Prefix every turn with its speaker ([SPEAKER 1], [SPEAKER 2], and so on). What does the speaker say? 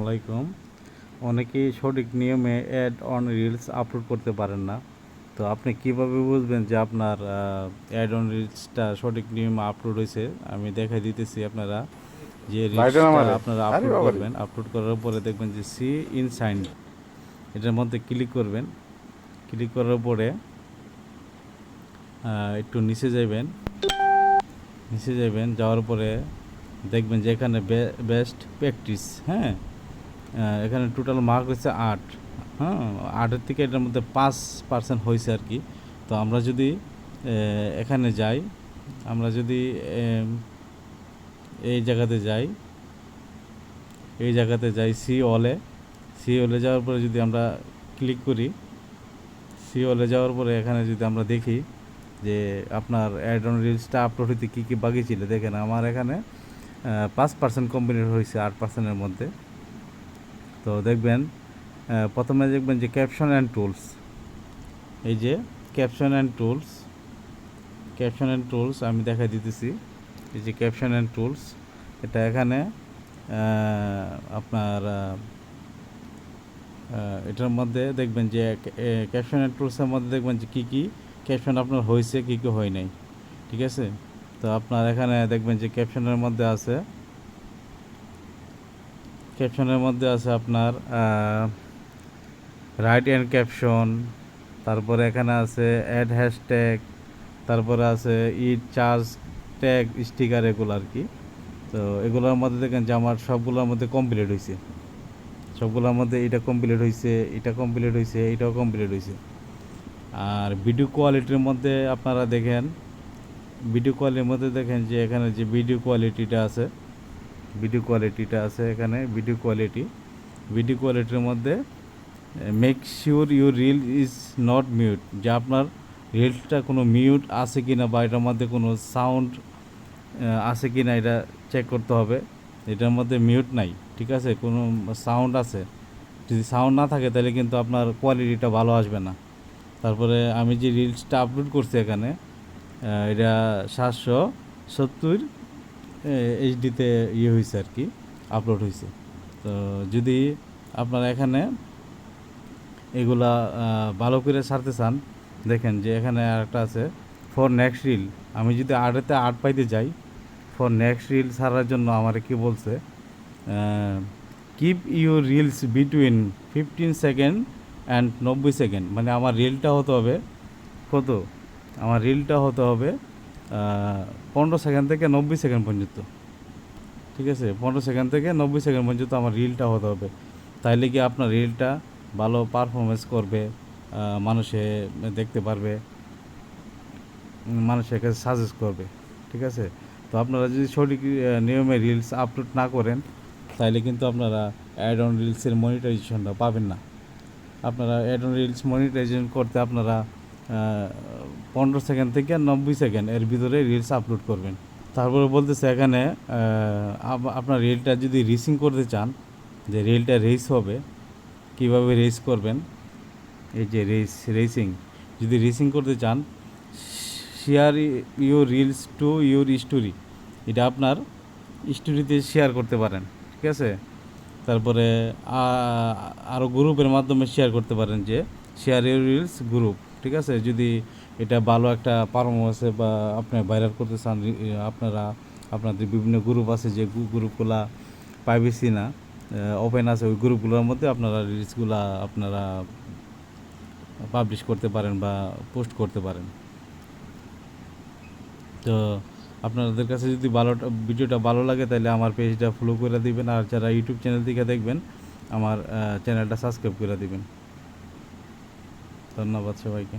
[SPEAKER 1] আলাইকুম। অনেকেই সঠিক নিয়মে অ্যাড অন রিলস আপলোড করতে পারেন না। তো আপনি কীভাবে বুঝবেন যে আপনার অ্যাড অন রিলসটা সঠিক নিয়মে আপলোড হয়েছে? আমি দেখাই দিতেছি আপনারা যে রিলসটা আপনারা আপলোড করবেন। আপলোড করার পরে দেখবেন যে সি ইনসাইন এটার মধ্যে ক্লিক করবেন। ক্লিক করার পরে একটু নিচে যাবেন নিচে যাবেন যাওয়ার পরে দেখবেন যে এখানে বেস্ট প্র্যাকটিস হ্যাঁ? এখানে টোটাল মার্ক হচ্ছে আট। হ্যাঁ আটের থেকে এটার মধ্যে পাঁচ পার্সেন্ট হয়েছে আর কি। তো আমরা যদি এখানে যাই, আমরা যদি এই জায়গাতে যাই, এই জায়গাতে যাই সি অলে সি অলে যাওয়ার পরে যদি আমরা ক্লিক করি, সি অলে যাওয়ার পরে এখানে যদি আমরা দেখি যে আপনার অ্যাড অন রিলসটা আপলোড হইতে কী কী বাকি ছিল, দেখেন আমার এখানে পাঁচ পার্সেন্ট কমপ্লিট হয়েছে আট পার্সেন্টের মধ্যে। তো দেখবেন প্রথমে দেখবেন যে ক্যাপশন অ্যান্ড টুলস এই যে caption and tools caption and tools আমি দেখাই দিতেছি। এই যে ক্যাপশন অ্যান্ড টুলস এটা এখানে আপনার এটার মধ্যে দেখবেন যে ক্যাপশন অ্যান্ড টুলসের মধ্যে দেখবেন যে কী কী ক্যাপশন আপনার হয়েছে, কী কী হয় নাই। ঠিক আছে? তো আপনার এখানে দেখবেন যে ক্যাপশনের মধ্যে আছে ক্যাপশনের মধ্যে আছে আপনার রাইট অ্যান্ড ক্যাপশন তারপরে এখানে আছে অ্যাড হ্যাশট্যাগ তারপরে আছে ইট চার্জ ট্যাগ স্টিকার এগুলো আর কি। তো এগুলোর মধ্যে দেখেন যে আমার সবগুলোর মধ্যে কমপ্লিট হয়েছে সবগুলোর মধ্যে এটা কমপ্লিট হয়েছে এটা কমপ্লিট হয়েছে এটাও কমপ্লিট হয়েছে আর ভিডিও কোয়ালিটির মধ্যে আপনারা দেখেন ভিডিও কোয়ালিটির মধ্যে দেখেন যে এখানে যে ভিডিও কোয়ালিটিটা আছে ভিডিও কোয়ালিটিটা আছে এখানে ভিডিও কোয়ালিটি ভিডিও কোয়ালিটির মধ্যে make sure your reel is not mute যে আপনার রিলসটা কোনো মিউট আছে কি না বা এটার মধ্যে কোনো সাউন্ড আছে কি না এটা চেক করতে হবে। এটার মধ্যে মিউট নাই, ঠিক আছে? কোনো সাউন্ড আছে। যদি সাউন্ড না থাকে তাহলে কিন্তু আপনার কোয়ালিটিটা ভালো আসবে না। তারপরে আমি যে রিলসটা আপলোড করছি এখানে এটা সাতশো সত্তর এইচডিতে ইয়ে হয়েছে আর কি আপলোড হয়েছে তো যদি আপনারা এখানে এগুলা ভালো করে সারতে চান, দেখেন যে এখানে আরেকটা আছে ফর নেক্সট রিল আমি যদি আটেতে আট পাইতে যাই ফর নেক্সট রিল সারার জন্য আমার কি বলছে keep your reels between fifteen second and নব্বই সেকেন্ড মানে আমার রিলটা হতে হবে, কত? আমার রিলটা হতে হবে পনেরো সেকেন্ড থেকে নব্বই সেকেন্ড পর্যন্ত। ঠিক আছে? পনেরো সেকেন্ড থেকে নব্বই সেকেন্ড পর্যন্ত আমার রিলটা হতে হবে। তাইলে কি আপনার রিলটা ভালো পারফরমেন্স করবে মানুষে দেখতে পারবে, মানুষের কাছে সাজেস্ট করবে। ঠিক আছে? তো আপনারা যদি সঠিক নিয়মে রিলস আপলোড না করেন তাহলে কিন্তু আপনারা অ্যাড অন রিলসের মনিটাইজেশনটা পাবেন না। আপনারা অ্যাড অন রিলস মনিটাইজেশন করতে আপনারা পনেরো সেকেন্ড থেকে নব্বই সেকেন্ড এর ভিতরে রিলস আপলোড করবেন। তারপরে বলতেছে এখানে আপ- আপনার রিলটা যদি রিসিং করতে চান, যে রিলটা রেস হবে, কীভাবে রেস করবেন? এই যে রেস রেসিং যদি রেসিং করতে চান share your reels to your story এটা আপনার স্টোরিতে শেয়ার করতে পারেন, ঠিক আছে? তারপরে আরও গ্রুপের মাধ্যমে শেয়ার করতে পারেন যে শেয়ার ইউর রিলস গ্রুপ ঠিক আছে? যদি এটা ভালো একটা পারফরমেন্সে বা আপনি ভাইরাল করতে চান আপনারা, আপনাদের বিভিন্ন গ্রুপ আছে যে গ্রুপগুলা প্রাইভেসি না ওপেন আছে, ওই গ্রুপগুলোর মধ্যে আপনারা রিলসগুলা আপনারা পাবলিশ করতে পারেন বা পোস্ট করতে পারেন। তো আপনাদের কাছে যদি ভালো, ভিডিওটা ভালো লাগে তাহলে আমার পেজটা ফলো করে দিবেন আর যারা ইউটিউব চ্যানেল থেকে দেখবেন, আমার চ্যানেলটা সাবস্ক্রাইব করে দিবেন। ধন্যবাদ সবাইকে